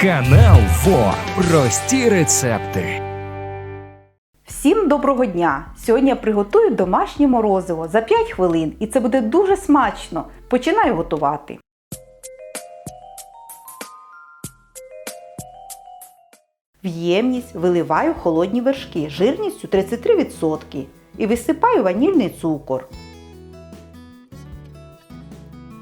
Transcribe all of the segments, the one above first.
Канал ФО. Прості рецепти. Всім доброго дня! Сьогодні я приготую домашнє морозиво за 5 хвилин і це буде дуже смачно. Починаю готувати. В ємність виливаю холодні вершки жирністю 33% і висипаю ванільний цукор.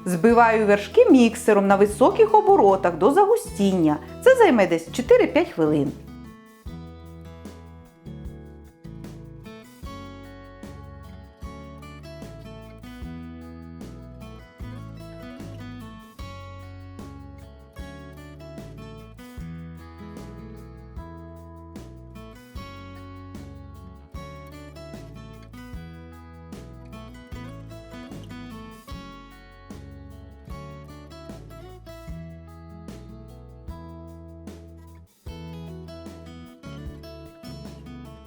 Збиваю вершки міксером на високих оборотах до загустіння. Це займе десь 4-5 хвилин.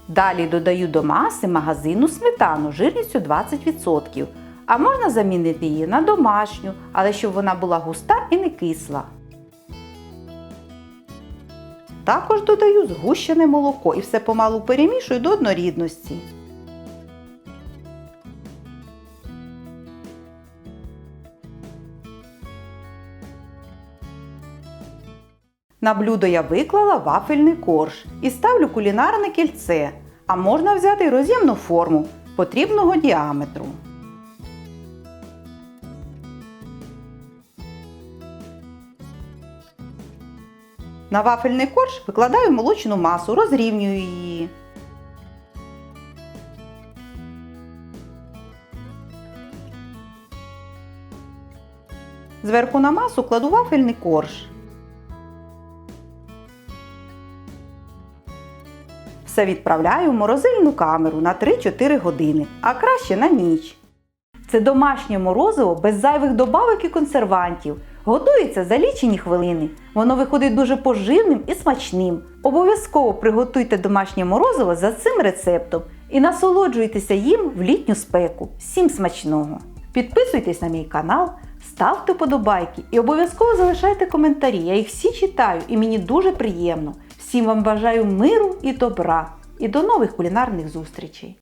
Далі додаю до маси магазинну сметану жирністю 20%. А можна замінити її на домашню, але щоб вона була густа і не кисла. Також додаю згущене молоко і все помалу перемішую до однорідності. На блюдо я виклала вафельний корж і ставлю кулінарне кільце, а можна взяти роз'ємну форму потрібного діаметру. На вафельний корж викладаю молочну масу, розрівнюю її. Зверху на масу кладу вафельний корж. Все відправляю в морозильну камеру на 3-4 години, а краще на ніч. Це домашнє морозиво без зайвих добавок і консервантів. Готується за лічені хвилини. Воно виходить дуже поживним і смачним. Обов'язково приготуйте домашнє морозиво за цим рецептом і насолоджуйтеся їм в літню спеку. Всім смачного! Підписуйтесь на мій канал, ставте подобайки і обов'язково залишайте коментарі. Я їх всі читаю і мені дуже приємно. Всім вам бажаю миру і добра і до нових кулінарних зустрічей!